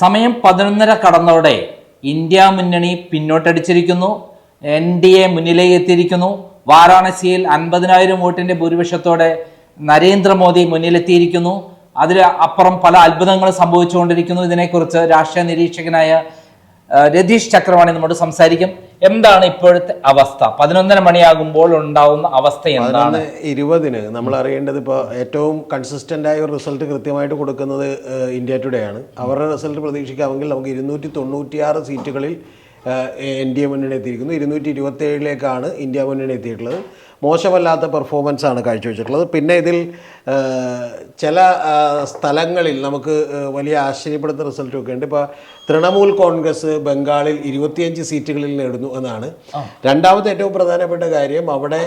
സമയം പതിനൊന്നര കടന്നതോടെ ഇന്ത്യ മുന്നണി പിന്നോട്ടടിച്ചിരിക്കുന്നു. എൻ ഡി എ മുന്നിലേക്ക് എത്തിയിരിക്കുന്നു വാരാണസിയിൽ അൻപതിനായിരം വോട്ടിന്റെ ഭൂരിപക്ഷത്തോടെ നരേന്ദ്രമോദി മുന്നിലെത്തിയിരിക്കുന്നു. അതിൽ അപ്പുറം പല അത്ഭുതങ്ങളും സംഭവിച്ചുകൊണ്ടിരിക്കുന്നു. ഇതിനെക്കുറിച്ച് രാഷ്ട്രീയ നിരീക്ഷകനായ രതീഷ് ചക്രവാണി നമ്മോട് സംസാരിക്കും. എന്താണ് ഇപ്പോഴത്തെ അവസ്ഥ? പതിനൊന്നര മണിയാകുമ്പോൾ ഉണ്ടാവുന്ന അവസ്ഥ എന്താണ്? ഇരുപതിന് നമ്മൾ അറിയേണ്ടത് ഇപ്പോൾ ഏറ്റവും കൺസിസ്റ്റന്റ് ആയ ഒരു റിസൾട്ട് കൃത്യമായിട്ട് കൊടുക്കുന്നത് ഇന്ത്യ ടുഡേ ആണ്. അവരുടെ റിസൾട്ട് പ്രതീക്ഷിക്കാമെങ്കിൽ നമുക്ക് ഇരുന്നൂറ്റി തൊണ്ണൂറ്റിയാറ് സീറ്റുകളിൽ എൻ ഡി എ മുന്നണി എത്തിയിരിക്കുന്നു. ഇരുന്നൂറ്റി ഇരുപത്തി ഏഴിലേക്കാണ് ഇന്ത്യ മുന്നണി എത്തിയിട്ടുള്ളത്. മോശമല്ലാത്ത പെർഫോമൻസാണ് ആണ് കാഴ്ചവെച്ചിട്ടുള്ളത്. പിന്നെ ഇതിൽ ചില സ്ഥലങ്ങളിൽ നമുക്ക് വലിയ ആശ്ചര്യപ്പെടുത്തുന്ന റിസൾട്ടൊക്കെ ഉണ്ട്. ഇപ്പോൾ തൃണമൂൽ കോൺഗ്രസ് ബംഗാളിൽ ഇരുപത്തിയഞ്ച് സീറ്റുകളിൽ നേടുന്നു എന്നാണ്. രണ്ടാമത്തെ ഏറ്റവും പ്രധാനപ്പെട്ട കാര്യം അവിടെ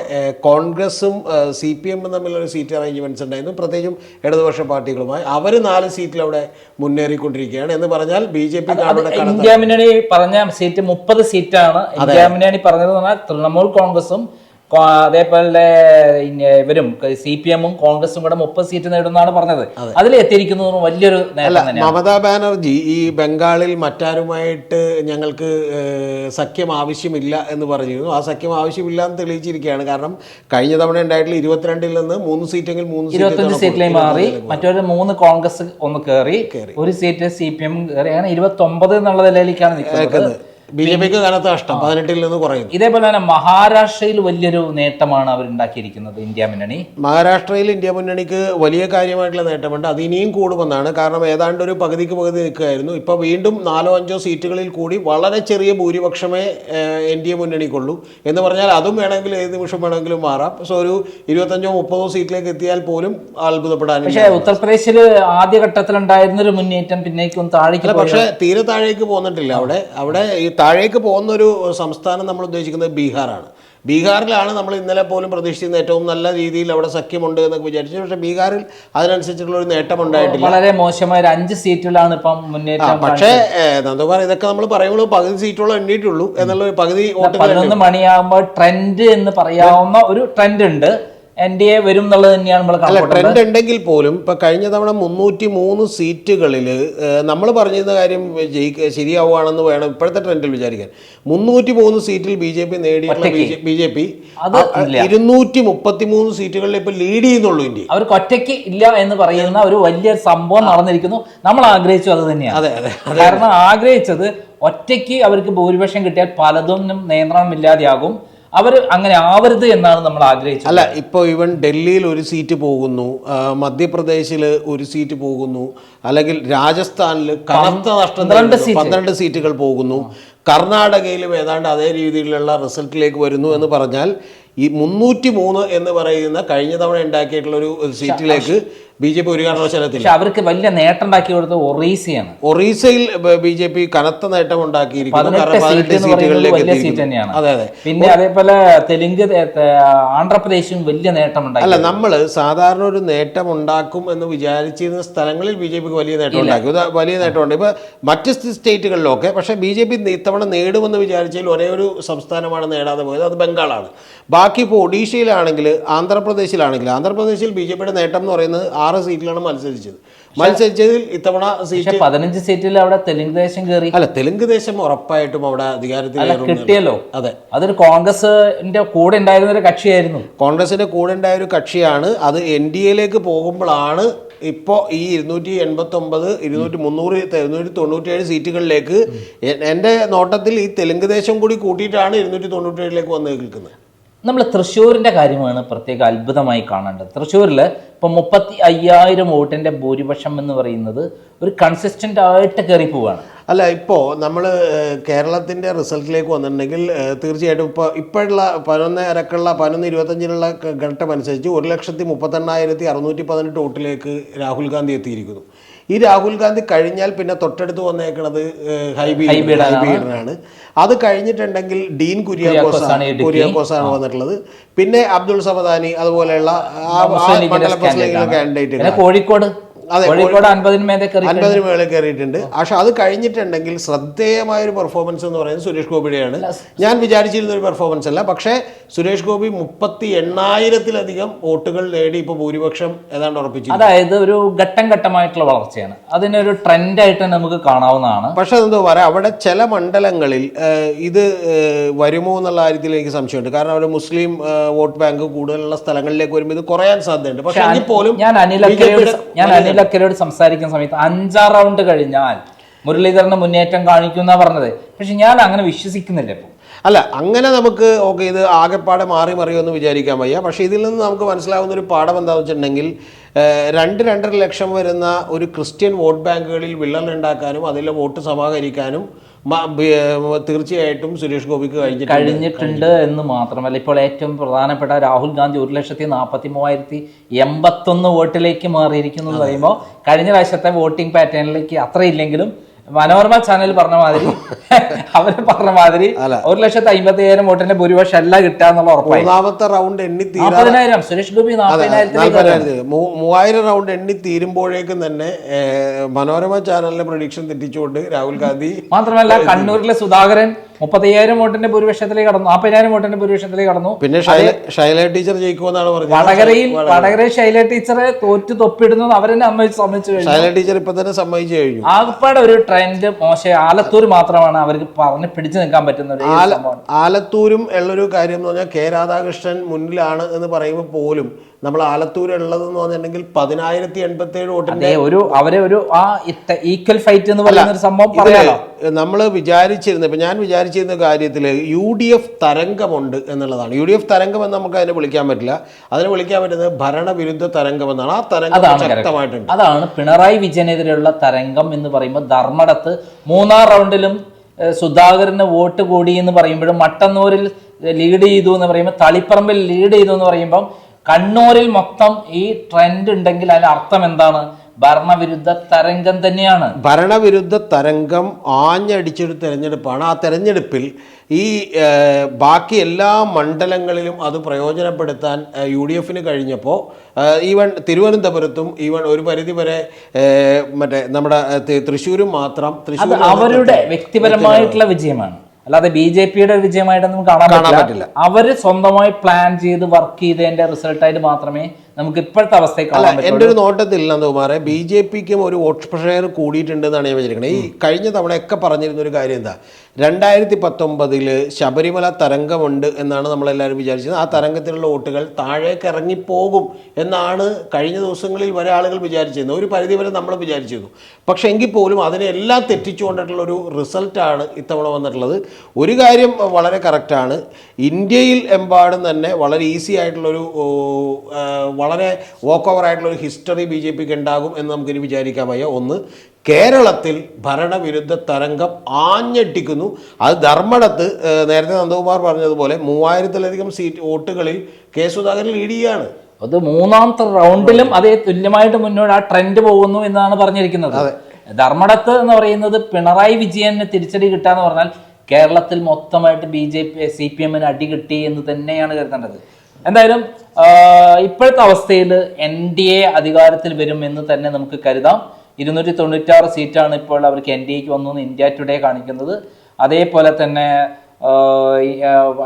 കോൺഗ്രസും സി പി എമ്മും തമ്മിലൊരു സീറ്റ് അറേഞ്ച്മെന്റ്സ് ഉണ്ടായിരുന്നു. പ്രത്യേകിച്ചും ഇടതുപക്ഷ പാർട്ടികളുമായി. അവർ നാല് സീറ്റിൽ അവിടെ മുന്നേറിക്കൊണ്ടിരിക്കുകയാണ് എന്ന് പറഞ്ഞാൽ ബി ജെ പി ഇന്ത്യ മുന്നണി പറഞ്ഞ സീറ്റ് മുപ്പത് സീറ്റാണ്. ഇന്ത്യ മുന്നണി പറഞ്ഞത് തൃണമൂൽ കോൺഗ്രസും അതേപോലെ ഇവരും സി പി എമ്മും കോൺഗ്രസും കൂടെ മുപ്പത് സീറ്റ് നേടുന്നതാണ് പറഞ്ഞത്. അതിൽ എത്തിയിരിക്കുന്നത് വലിയൊരു മമതാ ബാനർജി ഈ ബംഗാളിൽ മറ്റാരുമായിട്ട് ഞങ്ങൾക്ക് സഖ്യം ആവശ്യമില്ല എന്ന് പറഞ്ഞിരുന്നു. ആ സഖ്യം ആവശ്യമില്ല എന്ന് തെളിയിച്ചിരിക്കുകയാണ്. കാരണം കഴിഞ്ഞ തവണ ഉണ്ടായിട്ടുള്ള ഇരുപത്തിരണ്ടിൽ നിന്ന് മൂന്ന് സീറ്റെങ്കിൽ മൂന്ന് ഇരുപത്തഞ്ച് സീറ്റിലേക്ക് മാറി. മറ്റൊരു മൂന്ന് കോൺഗ്രസ് ഒന്ന് കയറി ഒരു സീറ്റ് സി പി എം കയറി അങ്ങനെ ഇരുപത്തി ഒമ്പത് എന്നുള്ള നിലയിലേക്കാണ് നിൽക്കുന്നത്. ബി ജെ പിക്ക് കനത്ത നഷ്ടം. പതിനെട്ടിൽ നിന്ന് കുറയുന്നു. ഇതേപോലെ തന്നെ മഹാരാഷ്ട്രയിൽ വലിയൊരു നേട്ടമാണ് അവർ ഉണ്ടാക്കിയിരിക്കുന്നത് ഇന്ത്യ മുന്നണി. മഹാരാഷ്ട്രയിൽ ഇന്ത്യ മുന്നണിക്ക് വലിയ കാര്യമായിട്ടുള്ള നേട്ടമുണ്ട്. അത് ഇനിയും കൂടുമെന്നാണ്. കാരണം ഏതാണ്ട് ഒരു പകുതിക്ക് പകുതി നിൽക്കുകയായിരുന്നു. ഇപ്പോൾ വീണ്ടും നാലോ അഞ്ചോ സീറ്റുകളിൽ കൂടി വളരെ ചെറിയ ഭൂരിപക്ഷമേ എൻ ഡി എ മുന്നണിക്കുള്ളൂ. എന്ന് പറഞ്ഞാൽ അതും വേണമെങ്കിൽ ഏത് നിമിഷം വേണമെങ്കിലും മാറാം. സോ ഒരു ഇരുപത്തഞ്ചോ മുപ്പതോ സീറ്റിലേക്ക് എത്തിയാൽ പോലും അത്ഭുതപ്പെടാൻ പക്ഷേ ഉത്തർപ്രദേശിൽ ഒരു മുന്നേറ്റം പിന്നേക്കും താഴേക്ക്. പക്ഷേ തീരെ താഴേക്ക് പോന്നിട്ടില്ല അവിടെ. അവിടെ ഈ താഴേക്ക് പോകുന്ന ഒരു സംസ്ഥാനം നമ്മൾ ഉദ്ദേശിക്കുന്നത് ബീഹാറാണ്. ബീഹാറിലാണ് നമ്മൾ ഇന്നലെ പോലും പ്രതീക്ഷിക്കുന്ന ഏറ്റവും നല്ല രീതിയിൽ അവിടെ സഖ്യമുണ്ട് എന്നൊക്കെ വിചാരിച്ചു. പക്ഷേ ബീഹാറിൽ അതിനനുസരിച്ചുള്ള ഒരു നേട്ടം ഉണ്ടായിട്ടില്ല. വളരെ മോശമായ ഒരു അഞ്ച് സീറ്റുകളാണ് ഇപ്പം മുന്നേറ്റം പക്ഷേ നന്ദകുമാർ ഇതൊക്കെ നമ്മൾ പറയുമ്പോൾ പകുതി സീറ്റുകൾ എണ്ണിയിട്ടുള്ളൂ. എന്നുള്ള പകുതി പതിനൊന്ന് മണിയാകുമ്പോൾ ട്രെൻഡ് എന്ന് പറയാവുന്ന ഒരു ട്രെൻഡ് ഉണ്ട് എൻ ഡി എ വരും എന്നുള്ളത് തന്നെയാണ് നമ്മൾ ട്രെൻഡ് ഉണ്ടെങ്കിൽ പോലും ഇപ്പൊ കഴിഞ്ഞ തവണ മുന്നൂറ്റി മൂന്ന് സീറ്റുകളിൽ നമ്മൾ പറഞ്ഞിരുന്ന കാര്യം ജയിക്ക ശരിയാവുകയാണെന്ന് വേണം ഇപ്പോഴത്തെ ട്രെൻഡിൽ വിചാരിക്കാൻ. മുന്നൂറ്റി മൂന്ന് സീറ്റിൽ ബി ജെ പി നേടിയിട്ടുള്ള ബി ജെ പി അത് ഇരുന്നൂറ്റി മുപ്പത്തി മൂന്ന് സീറ്റുകളിൽ ഇപ്പൊ ലീഡ് ചെയ്യുന്നുള്ളൂ ഇന്ത്യ. അവർക്ക് ഒറ്റയ്ക്ക് ഇല്ല എന്ന് പറയുന്ന ഒരു വലിയ സംഭവം നടന്നിരിക്കുന്നു. നമ്മൾ ആഗ്രഹിച്ചു അത് തന്നെയാണ്. അതെ അതെ കാരണം ആഗ്രഹിച്ചത് ഒറ്റയ്ക്ക് അവർക്ക് ഭൂരിപക്ഷം കിട്ടിയാൽ പലതൊന്നും നിയന്ത്രണമില്ലാതെയാകും. അവർ അങ്ങനെ ആവരുത് എന്നാണ് നമ്മൾ ആഗ്രഹിച്ചത്. അല്ല ഇപ്പോൾ ഇവൻ ഡൽഹിയിൽ ഒരു സീറ്റ് പോകുന്നു മധ്യപ്രദേശിൽ ഒരു സീറ്റ് പോകുന്നു അല്ലെങ്കിൽ രാജസ്ഥാനിൽ കനത്ത നഷ്ടം പന്ത്രണ്ട് സീറ്റുകൾ പോകുന്നു. കർണാടകയിലും ഏതാണ്ട് അതേ രീതിയിലുള്ള റിസൾട്ടിലേക്ക് വരുന്നു എന്ന് പറഞ്ഞാൽ ഈ മുന്നൂറ്റി മൂന്ന് എന്ന് പറയുന്ന കഴിഞ്ഞ തവണ ഉണ്ടാക്കിയിട്ടുള്ള ഒരു സീറ്റിലേക്ക് ബി ജെ പി ഒരു കാരണവശാലത്തിൽ പക്ഷെ അവർക്ക് വലിയ നേട്ടം ഉണ്ടാക്കി കൊടുത്തത് ഒറീസയാണ്. ഒറീസയിൽ ബി ജെ പി കനത്ത നേട്ടം ഉണ്ടാക്കിയിരിക്കുന്നു. അതെ അതെ. പിന്നെ അതേപോലെ തെലുങ്ക് ആന്ധ്രാപ്രദേശും വലിയ നേട്ടം ഉണ്ടാക്കി. അല്ല നമ്മൾ സാധാരണ ഒരു നേട്ടം ഉണ്ടാക്കും എന്ന് വിചാരിച്ചിരുന്ന സ്ഥലങ്ങളിൽ ബി ജെ പിക്ക് വലിയ നേട്ടം ഉണ്ടാക്കി. വലിയ നേട്ടമുണ്ട് ഇപ്പൊ മറ്റ് സ്റ്റേ- സ്റ്റേറ്റുകളിലൊക്കെ പക്ഷെ ബി ജെ പി ഇത്തവണ നേടുമെന്ന് വിചാരിച്ചതിൽ ഒരേ ഒരു സംസ്ഥാനമാണ് നേടാതെ പോയത്. അത് ബംഗാളാണ്. ബാക്കി ഇപ്പോൾ ഒഡീഷയിലാണെങ്കിൽ ആന്ധ്രാപ്രദേശിലാണെങ്കിൽ ആന്ധ്രാപ്രദേശിൽ ബി ജെ പിയുടെ നേട്ടം എന്ന് പറയുന്നത് ആറ് സീറ്റിലാണ് മത്സരിച്ചത്. മത്സരിച്ചതിൽ ഇത്തവണ സീറ്റ് പതിനഞ്ച് സീറ്റിൽ അവിടെ തെലുങ്ക് ദേശം കയറി അല്ല തെലുങ്ക് ദേശം ഉറപ്പായിട്ടും അവിടെ അധികാരത്തിൽ കിട്ടിയല്ലോ. അതെ. അതൊരു കോൺഗ്രസിന്റെ കൂടെ ഉണ്ടായിരുന്ന ഒരു കക്ഷിയായിരുന്നു. കോൺഗ്രസിന്റെ കൂടെ ഉണ്ടായ ഒരു കക്ഷിയാണ്. അത് എൻ ഡി എയിലേക്ക് പോകുമ്പോഴാണ് ഇപ്പോൾ ഈ ഇരുന്നൂറ്റി എൺപത്തി ഒമ്പത് ഇരുന്നൂറ്റി മുന്നൂറ് ഇരുന്നൂറ്റി തൊണ്ണൂറ്റേഴ് സീറ്റുകളിലേക്ക് എന്റെ നോട്ടത്തിൽ ഈ തെലുങ്ക് ദേശം കൂടി കൂട്ടിയിട്ടാണ് ഇരുന്നൂറ്റി തൊണ്ണൂറ്റേഴിലേക്ക് വന്ന് നിൽക്കുന്നത്. നമ്മൾ തൃശ്ശൂരിന്റെ കാര്യമാണ് പ്രത്യേക അത്ഭുതമായി കാണേണ്ടത്. തൃശ്ശൂരിൽ ഇപ്പോൾ മുപ്പത്തി അയ്യായിരം വോട്ടിന്റെ ഭൂരിപക്ഷം എന്ന് പറയുന്നത് ഒരു കൺസിസ്റ്റന്റ് ആയിട്ട് കയറി പോവാണ്. അല്ല ഇപ്പോൾ നമ്മൾ കേരളത്തിന്റെ റിസൾട്ടിലേക്ക് വന്നിട്ടുണ്ടെങ്കിൽ തീർച്ചയായിട്ടും ഇപ്പോൾ ഇപ്പോഴുള്ള പതിനൊന്ന് അരക്കുള്ള പതിനൊന്ന് ഇരുപത്തഞ്ചിനുള്ള ഘട്ടം അനുസരിച്ച് ഒരു ലക്ഷത്തി മുപ്പത്തെണ്ണായിരത്തി അറുന്നൂറ്റി പതിനെട്ട് വോട്ടിലേക്ക് രാഹുൽ ഗാന്ധി എത്തിയിരിക്കുന്നു. ഈ രാഹുൽ ഗാന്ധി കഴിഞ്ഞാൽ പിന്നെ തൊട്ടടുത്ത് വന്നേക്കുന്നത് ഹൈബി ഹൈബീഡനാണ്. അത് കഴിഞ്ഞിട്ടുണ്ടെങ്കിൽ ഡീൻ കുര്യാക്കോസ് കുര്യാക്കോസാണ് ആണ് ഇടുക്കി. കുര്യാക്കോസ് ആണ് വന്നിട്ടുള്ളത് പിന്നെ അബ്ദുൾ സമദാനി അതുപോലെയുള്ള മണ്ഡലം ആണ്. കോഴിക്കോട് കോഴിക്കോട് അൻപതിന് മേലെ കയറി അൻപതിന് മേളിൽ കയറിയിട്ടുണ്ട്. പക്ഷെ അത് കഴിഞ്ഞിട്ടുണ്ടെങ്കിൽ ശ്രദ്ധേയമായ ഒരു പെർഫോമൻസ് എന്ന് പറയുന്നത് സുരേഷ് ഗോപിയുടെയാണ്. ഞാൻ വിചാരിച്ചിരുന്ന ഒരു പെർഫോമൻസ് അല്ല. പക്ഷേ സുരേഷ് ഗോപി മുപ്പത്തി എണ്ണായിരത്തിലധികം വോട്ടുകൾ നേടി ഇപ്പോൾ ഭൂരിപക്ഷം ഏതാണ്ട് ഉറപ്പിച്ചു അതായത് ഒരു ഘട്ടം ഘട്ടമായിട്ടുള്ള വളർച്ചയാണ്. അതിനൊരു ട്രെൻഡായിട്ട് നമുക്ക് കാണാവുന്നതാണ്. പക്ഷെ അതെന്തോ പറയാം അവിടെ ചില മണ്ഡലങ്ങളിൽ ഇത് വരുമോ എന്നുള്ള കാര്യത്തിൽ എനിക്ക് സംശയമുണ്ട്. കാരണം അവിടെ മുസ്ലിം വോട്ട് ബാങ്ക് കൂടുതലുള്ള സ്ഥലങ്ങളിലേക്ക് വരുമ്പോൾ ഇത് കുറയാൻ സാധ്യതയുണ്ട്. പക്ഷെ എങ്കിൽ പോലും ഞാൻ അനിൽ BJP യുടെ ഞാൻ അനിലക്കരയോട് സംസാരിക്കുന്ന സമയത്ത് അഞ്ചാം റൗണ്ട് കഴിഞ്ഞാൽ മുരളീധരന് മുന്നേറ്റം കാണിക്കുന്ന പറഞ്ഞത്. പക്ഷെ ഞാൻ അങ്ങനെ വിശ്വസിക്കുന്നില്ല ഇപ്പൊ. അല്ല അങ്ങനെ നമുക്ക് ഓക്കെ ഇത് ആകെപ്പാടെ മാറി മറിയുമെന്ന് വിചാരിക്കാൻ വയ്യ. പക്ഷേ ഇതിൽ നിന്ന് നമുക്ക് മനസ്സിലാവുന്ന ഒരു പാഠം എന്താണെന്ന് വെച്ചിട്ടുണ്ടെങ്കിൽ രണ്ട് രണ്ടര ലക്ഷം വരുന്ന ഒരു ക്രിസ്ത്യൻ വോട്ട് ബാങ്കുകളിൽ വിള്ളൽ ഉണ്ടാക്കാനും അതിലെ വോട്ട് സമാഹരിക്കാനും തീർച്ചയായിട്ടും സുരേഷ് ഗോപിക്ക് കഴിഞ്ഞിട്ടുണ്ട്. കഴിഞ്ഞിട്ടുണ്ട് എന്ന് മാത്രമല്ല ഇപ്പോൾ ഏറ്റവും പ്രധാനപ്പെട്ട രാഹുൽ ഗാന്ധി ഒരു ലക്ഷത്തി നാൽപ്പത്തി മൂവായിരത്തി എൺപത്തൊന്ന് വോട്ടിലേക്ക് മാറിയിരിക്കുന്നു എന്ന് പറയുമ്പോൾ കഴിഞ്ഞ പ്രാവശ്യത്തെ വോട്ടിംഗ് പാറ്റേണിലേക്ക് അത്രയില്ലെങ്കിലും മനോരമ ചാനൽ പറഞ്ഞ മാതിരി അവർ പറഞ്ഞ മാതിരി ഒരു ലക്ഷത്തി അമ്പത്തി അയ്യായിരം വോട്ടിന്റെ ഭൂരിപക്ഷം അല്ല കിട്ടാന്നുള്ള ഉറപ്പാണ് ഉറപ്പായി. മൂന്നാമത്തെ റൗണ്ട് എണ്ണി നാൽപ്പതിനായിരം സുരേഷ് ഗോപി നാൽപ്പതിനായിരത്തി മൂവായിരം റൗണ്ട് എണ്ണി തീരുമ്പോഴേക്കും തന്നെ മനോരമ ചാനലിന്റെ പ്രൊഡിക്ഷൻ തെറ്റിച്ചുകൊണ്ട് രാഹുൽ ഗാന്ധി മാത്രമല്ല കണ്ണൂരിലെ സുധാകരൻ മുപ്പത്തയ്യായിരം വോട്ടിന്റെ ഭൂരിപക്ഷത്തിലേക്ക് കടന്നു നാൽപ്പതിനായിരം വോട്ടിന്റെ ഭൂരിപക്ഷത്തിലേക്ക് കടന്നു. പിന്നെ ശൈല ടീച്ചർ ജയിക്കുമെന്നാണ് പറഞ്ഞത്. വടകരയിൽ വടകര ശൈല ടീച്ചറെ തോറ്റ് തൊപ്പിടുന്നത് അവരെന്നെ സമ്മതിച്ച് സമ്മതിച്ചു ശൈല ടീച്ചർ ഇപ്പൊ തന്നെ സമ്മതിച്ചു കഴിഞ്ഞു. ആകപ്പാടെ ഒരു ട്രെൻഡ് മോശം ആലത്തൂർ മാത്രമാണ് അവർക്ക് പറഞ്ഞ് പിടിച്ചു നിൽക്കാൻ പറ്റുന്നത് ആലത്തൂരും ഉള്ളൊരു കാര്യം എന്ന് പറഞ്ഞാൽ കെ രാധാകൃഷ്ണൻ മുന്നിലാണ് എന്ന് പറയുമ്പോൾ പോലും നമ്മൾ ആലത്തൂർ ഉള്ളതെന്ന് പറഞ്ഞിട്ടുണ്ടെങ്കിൽ പതിനായിരത്തി എൺപത്തി ഏഴ് വോട്ടിന്റെ ഒരു അവരെ ഒരു ആ ഈക്വൽ ഫൈറ്റ് എന്ന് പറയുന്ന ഒരു സംഭവം പറയാലോ? നമ്മൾ വിചാരിച്ചിരുന്ന ഇപ്പൊ ഞാൻ വിചാരിച്ചിരുന്ന കാര്യത്തിൽ യു ഡി എഫ് തരംഗമുണ്ട് എന്നുള്ളതാണ്. യു ഡി എഫ് തരംഗം എന്ന് നമുക്ക് അതിനെ വിളിക്കാൻ പറ്റില്ല. അതിനെ വിളിക്കാൻ പറ്റുന്നത് ഭരണവിരുദ്ധ തരംഗം എന്നാണ് ആ തരംഗം ശക്തമായിട്ടുണ്ട്. അതാണ് പിണറായി വിജയനെതിരെയുള്ള തരംഗം എന്ന് പറയുമ്പോൾ ധർമ്മടത്ത് മൂന്നാം റൗണ്ടിലും സുധാകരന് വോട്ട് കൂടി എന്ന് പറയുമ്പോഴും മട്ടന്നൂരിൽ ലീഡ് ചെയ്തു എന്ന് പറയുമ്പോൾ തളിപ്പറമ്പിൽ ലീഡ് ചെയ്തു എന്ന് പറയുമ്പം കണ്ണൂരിൽ മൊത്തം ഈ ട്രെൻഡ് ഉണ്ടെങ്കിൽ അതിന്റെ അർത്ഥം എന്താണ്? ഭരണവിരുദ്ധ തരംഗം തന്നെയാണ്. ഭരണവിരുദ്ധ തരംഗം ആഞ്ഞടിച്ചൊരു തെരഞ്ഞെടുപ്പാണ്. ആ തെരഞ്ഞെടുപ്പിൽ ഈ ബാക്കി എല്ലാ മണ്ഡലങ്ങളിലും അത് പ്രയോജനപ്പെടുത്താൻ യു ഡി എഫിന് കഴിഞ്ഞപ്പോൾ ഈവൻ തിരുവനന്തപുരത്തും ഈവൻ ഒരു പരിധി വരെ മറ്റേ നമ്മുടെ തൃശ്ശൂരും മാത്രം തൃശ്ശൂർ അവരുടെ വ്യക്തിപരമായിട്ടുള്ള വിജയമാണ്. അല്ലാതെ ബി ജെ പിയുടെ വിജയമായിട്ട് നമുക്ക് കാണാൻ പറ്റില്ല. അവർ സ്വന്തമായി പ്ലാൻ ചെയ്ത് വർക്ക് ചെയ്തതിന്റെ റിസൾട്ടായിട്ട് മാത്രമേ നമുക്ക് ഇപ്പോഴത്തെ അവസ്ഥയിൽ കാണാൻ എന്റെ പറ്റുള്ളൂ. ഒരു നോട്ടത്തിൽ നന്ദകുമാറെ ബി ജെ പിക്കും ഒരു വോട്ട് ഷെയർ കൂടിയിട്ടുണ്ടെന്നാണ് ഞാൻ വിചാരിക്കുന്നത് ഈ കഴിഞ്ഞ തവണയൊക്കെ പറഞ്ഞിരുന്ന ഒരു കാര്യം എന്താ? രണ്ടായിരത്തി പത്തൊമ്പതിൽ ശബരിമല തരംഗമുണ്ട് എന്നാണ് നമ്മളെല്ലാവരും വിചാരിച്ചത്. ആ തരംഗത്തിലുള്ള വോട്ടുകൾ താഴേക്ക് ഇറങ്ങിപ്പോകും എന്നാണ് കഴിഞ്ഞ ദിവസങ്ങളിൽ വരെ ആളുകൾ വിചാരിച്ചിരുന്നത്. ഒരു പരിധിവരെ നമ്മൾ വിചാരിച്ചിരുന്നു. പക്ഷേ എങ്കിൽ പോലും അതിനെല്ലാം തെറ്റിച്ചുകൊണ്ടിട്ടുള്ള ഒരു റിസൾട്ടാണ് ഇത്തവണ വന്നിട്ടുള്ളത്. ഒരു കാര്യം വളരെ കറക്റ്റാണ്. ഇന്ത്യയിൽ എമ്പാടും തന്നെ വളരെ ഈസി ആയിട്ടുള്ളൊരു വളരെ വോക്ക് ഓവർ ആയിട്ടുള്ളൊരു ഹിസ്റ്ററി ബി ജെ പിക്ക് ഉണ്ടാകും എന്ന് നമുക്കിനി വിചാരിക്കാൻ വയ്യ. ഒന്ന് കേരളത്തിൽ ഭരണവിരുദ്ധ തരംഗം ആഞ്ഞടിക്കുന്നു. അത് ധർമ്മടത്ത് നേരത്തെ നന്ദകുമാർ പറഞ്ഞതുപോലെ മൂവായിരത്തിലധികം സീറ്റ് വോട്ടുകളിൽ കെ സുധാകരൻ ലീഡ് ചെയ്യാണ് അത് മൂന്നാമത്തെ റൗണ്ടിലും അതേ തുല്യമായിട്ട് മുന്നോട്ട് ആ ട്രെൻഡ് പോകുന്നു എന്നാണ് പറഞ്ഞിരിക്കുന്നത്. ധർമ്മടത്ത് എന്ന് പറയുന്നത് പിണറായി വിജയന് തിരിച്ചടി കിട്ടാന്ന് പറഞ്ഞാൽ കേരളത്തിൽ മൊത്തമായിട്ട് B J P C P എമ്മിന് അടി കിട്ടി എന്ന് തന്നെയാണ് കരുതേണ്ടത്. എന്തായാലും ഇപ്പോഴത്തെ അവസ്ഥയിൽ എൻ ഡി എ അധികാരത്തിൽ വരും എന്ന് തന്നെ നമുക്ക് കരുതാം. ഇരുന്നൂറ്റി തൊണ്ണൂറ്റാറ് സീറ്റാണ് ഇപ്പോൾ അവർക്ക് എൻ ഡി എക്ക് വന്നു ഇന്ത്യ ടുഡേ കാണിക്കുന്നത്. അതേപോലെ തന്നെ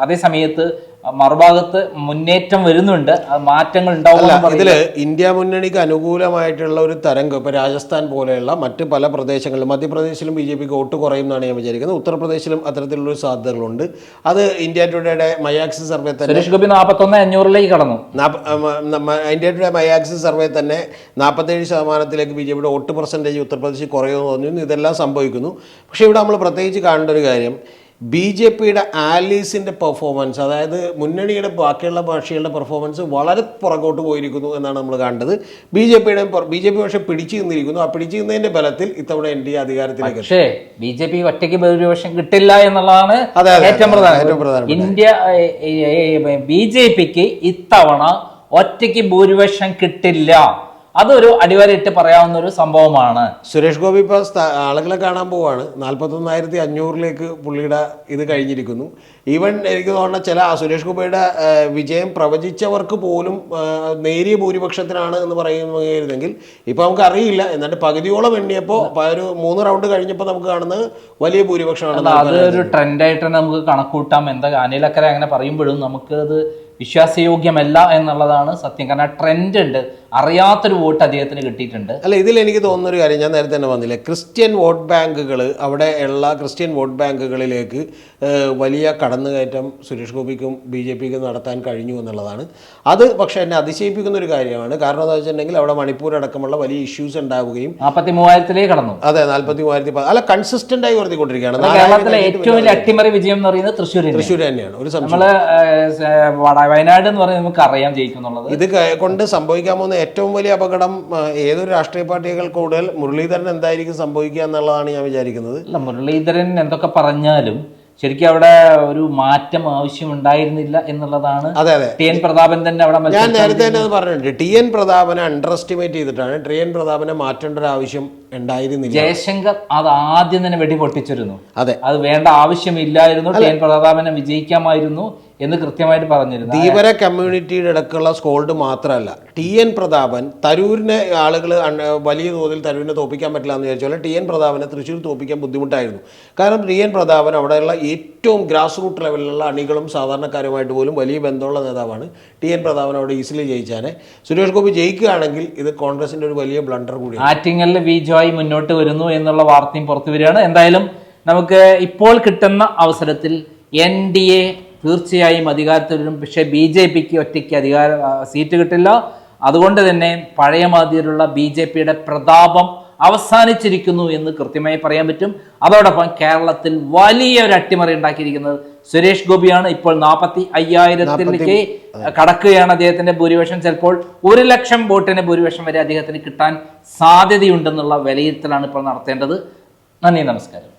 അതേ സമയത്ത് മറുഭാഗത്ത് മുന്നേറ്റം വരുന്നുണ്ട്. മാറ്റങ്ങൾ ഉണ്ടാവും ഇതിൽ ഇന്ത്യ മുന്നണിക്ക് അനുകൂലമായിട്ടുള്ള ഒരു തരംഗം ഇപ്പൊ രാജസ്ഥാൻ പോലെയുള്ള മറ്റ് പല പ്രദേശങ്ങളിലും മധ്യപ്രദേശിലും ബി ജെ പിക്ക് വോട്ട് കുറയും എന്നാണ് ഞാൻ വിചാരിക്കുന്നത്. ഉത്തർപ്രദേശിലും അത്തരത്തിലുള്ള സാധ്യതകളുണ്ട്. അത് ഇന്ത്യ ടുഡേയുടെ മയാക്സിസ് സർവേ തന്നെ സുരേഷ് ഗോപി നാൽപ്പത്തൊന്ന് അഞ്ഞൂറിലേക്ക് കടന്നു. ഇന്ത്യ ടുഡേ മയാക്സിസ് സർവേ തന്നെ നാൽപ്പത്തേഴ് ശതമാനത്തിലേക്ക് ബി ജെ പിയുടെ വോട്ട് പെർസെന്റേജ് ഉത്തർപ്രദേശിൽ കുറയുമെന്ന് തോന്നുന്നു ഇതെല്ലാം സംഭവിക്കുന്നു. പക്ഷേ ഇവിടെ നമ്മൾ പ്രത്യേകിച്ച് കാണേണ്ട ഒരു കാര്യം ബി ജെ പിയുടെ ആലീസിന്റെ പെർഫോമൻസ് അതായത് മുന്നണിയുടെ ബാക്കിയുള്ള പാർട്ടികളുടെ പെർഫോമൻസ് വളരെ പുറകോട്ട് പോയിരിക്കുന്നു എന്നാണ് നമ്മൾ കണ്ടത്. ബി ജെ പിയുടെ ബി ജെ പി പക്ഷേ പിടിച്ചു നിന്നിരിക്കുന്നു. ആ പിടിച്ചു നിന്നതിന്റെ ബലത്തിൽ ഇത്തവണ എൻ ഡി എ അധികാരത്തിലേക്ക് പക്ഷേ ബി ജെ പി ഒറ്റയ്ക്ക് ഭൂരിപക്ഷം കിട്ടില്ല എന്നുള്ളതാണ് ഏറ്റവും പ്രധാനം. ഇന്ത്യ ബി ജെ പിക്ക് ഇത്തവണ ഒറ്റയ്ക്ക് ഭൂരിപക്ഷം കിട്ടില്ല. അതൊരു അടിവരയിട്ട് പറയാവുന്ന ഒരു സംഭവമാണ്. സുരേഷ് ഗോപി ഇപ്പോൾ ആളുകളെ കാണാൻ പോവാണ്. നാൽപ്പത്തൊന്നായിരത്തി അഞ്ഞൂറിലേക്ക് പുള്ളിയുടെ ഇത് കഴിഞ്ഞിരിക്കുന്നു. ഈവൻ എനിക്ക് തോന്നുന്ന ചില സുരേഷ് ഗോപിയുടെ വിജയം പ്രവചിച്ചവർക്ക് പോലും നേരിയ ഭൂരിപക്ഷത്തിനാണ് എന്ന് പറയുന്നതെങ്കിൽ ഇപ്പോൾ നമുക്ക് അറിയില്ല. എന്നിട്ട് പകുതിയോളം എണ്ണിയപ്പോൾ ഒരു മൂന്ന് റൗണ്ട് കഴിഞ്ഞപ്പോൾ നമുക്ക് കാണുന്നത് വലിയ ഭൂരിപക്ഷമാണ് അത് ഒരു ട്രെൻഡായിട്ട് തന്നെ നമുക്ക് കണക്കൂട്ടാം. എന്താ അനിലക്കര അങ്ങനെ പറയുമ്പോഴും നമുക്ക് അത് വിശ്വാസയോഗ്യമല്ല എന്നുള്ളതാണ് സത്യം. കാരണം ട്രെൻഡ് ഉണ്ട്. അറിയാത്തൊരു വോട്ട് അദ്ദേഹത്തിന് കിട്ടിയിട്ടുണ്ട്. അല്ല ഇതിൽ എനിക്ക് തോന്നുന്ന ഒരു കാര്യം ഞാൻ നേരത്തെ തന്നെ വന്നില്ല ക്രിസ്ത്യൻ വോട്ട് ബാങ്കുകൾ അവിടെ ഉള്ള ക്രിസ്ത്യൻ വോട്ട് ബാങ്കുകളിലേക്ക് വലിയ കടന്നുകയറ്റം സുരേഷ് ഗോപിക്കും ബി ജെ പിക്കും നടത്താൻ കഴിഞ്ഞു എന്നുള്ളതാണ്. അത് പക്ഷേ എന്നെ അതിശയിപ്പിക്കുന്ന ഒരു കാര്യമാണ്. കാരണം എന്താ വെച്ചിട്ടുണ്ടെങ്കിൽ അവിടെ മണിപ്പൂർ അടക്കമുള്ള വലിയ ഇഷ്യൂസ് ഉണ്ടാവുകയും നാൽപ്പത്തി മൂവായിരത്തിലേക്ക് കടന്നു. അതെ നാൽപ്പത്തി മൂവായിരത്തി അല്ല കൺസിസ്റ്റന്റ് ആയി വർദ്ധിക്കൊണ്ടിരിക്കുകയാണ് കേരളത്തിലെ ഏറ്റവും വലിയ അട്ടിമറി വിജയം എന്ന് പറയുന്നത് തൃശ്ശൂർ തൃശ്ശൂർ തന്നെയാണ്. ഒരു സംശയം. നമ്മൾ വയനാട് എന്ന് പറയുന്നത് നമുക്ക് അറിയാം ജയിക്കുന്നുള്ളത്. ഇത് കൊണ്ട് സംഭവിക്കാൻ പോകുന്ന ഏറ്റവും വലിയ അപകടം ഏതൊരു രാഷ്ട്രീയ പാർട്ടികൾ കൂടുതൽ മുരളീധരൻ എന്തായിരിക്കും സംഭവിക്കുക എന്നുള്ളതാണ് ഞാൻ വിചാരിക്കുന്നത്. അല്ല മുരളീധരൻ എന്തൊക്കെ പറഞ്ഞാലും ശരിക്കും അവിടെ ഒരു മാറ്റം ആവശ്യമുണ്ടായിരുന്നില്ല എന്നുള്ളതാണ് അതെ അതെ. ടി എൻ പ്രതാപൻ തന്നെ അവിടെ ഞാൻ നേരത്തെ തന്നെ അത് പറഞ്ഞിട്ടുണ്ട്. ടി എൻ പ്രതാപനെ അണ്ടർ എസ്റ്റിമേറ്റ് ചെയ്തിട്ടാണ് ടി എൻ പ്രതാപനെ മാറ്റേണ്ട ഒരു ആവശ്യം ഉണ്ടായിരുന്നില്ല. ജയശങ്കർ അത് ആദ്യം തന്നെ വെടിപൊട്ടിച്ചിരുന്നു. അതെ. അത് വേണ്ട ആവശ്യമില്ലായിരുന്നു. T N പ്രതാപനെ വിജയിക്കാമായിരുന്നു. എന്ന് കൃത്യമായിട്ട് പറഞ്ഞിരുന്നു. ധീവര കമ്മ്യൂണിറ്റിയുടെ ഇടക്കുള്ള സ്കോൾഡ് മാത്രമല്ല ടി എൻ പ്രതാപൻ തരൂരിനെ ആളുകൾ വലിയ തോതിൽ തരൂരിനെ തോപ്പിക്കാൻ പറ്റില്ല എന്ന് വിചാരിച്ചാൽ ടി എൻ പ്രതാപനെ തൃശ്ശൂർ തോപ്പിക്കാൻ ബുദ്ധിമുട്ടായിരുന്നു. കാരണം ടി എൻ പ്രതാപൻ അവിടെയുള്ള ഏറ്റവും ഗ്രാസ് റൂട്ട് ലെവലിലുള്ള അണികളും സാധാരണക്കാരുമായിട്ട് പോലും വലിയ ബന്ധമുള്ള നേതാവാണ് ടി എൻ പ്രതാപൻ അവിടെ ഈസിലി ജയിച്ചാനെ. സുരേഷ് ഗോപി ജയിക്കുകയാണെങ്കിൽ ഇത് കോൺഗ്രസിന്റെ ഒരു വലിയ ബ്ലണ്ടർ കൂടി ആറ്റിങ്ങലിൽ വി ജോയ് മുന്നോട്ട് വരുന്നു എന്നുള്ള വാർത്തയും പുറത്തു വരികയാണ്. എന്തായാലും നമുക്ക് ഇപ്പോൾ കിട്ടുന്ന അവസരത്തിൽ എൻ ഡി എ തീർച്ചയായും അധികാരത്തിൽ വരും പക്ഷേ ബി ജെ പിക്ക് ഒറ്റയ്ക്ക് അധികാര സീറ്റ് കിട്ടില്ല. അതുകൊണ്ട് തന്നെ പഴയ മാതിരിയുള്ള ബി ജെ പിയുടെ പ്രതാപം അവസാനിച്ചിരിക്കുന്നു എന്ന് കൃത്യമായി പറയാൻ പറ്റും. അതോടൊപ്പം കേരളത്തിൽ വലിയ ഒരു അട്ടിമറി ഉണ്ടാക്കിയിരിക്കുന്നത് സുരേഷ് ഗോപിയാണ്. ഇപ്പോൾ നാൽപ്പത്തി അയ്യായിരത്തിലേക്ക് കടക്കുകയാണ് അദ്ദേഹത്തിന്റെ ഭൂരിപക്ഷം. ചിലപ്പോൾ ഒരു ലക്ഷം വോട്ടിന് ഭൂരിപക്ഷം വരെ അദ്ദേഹത്തിന് കിട്ടാൻ സാധ്യതയുണ്ടെന്നുള്ള വിലയിരുത്തലാണ് ഇപ്പോൾ നടത്തേണ്ടത്. നന്ദി നമസ്കാരം.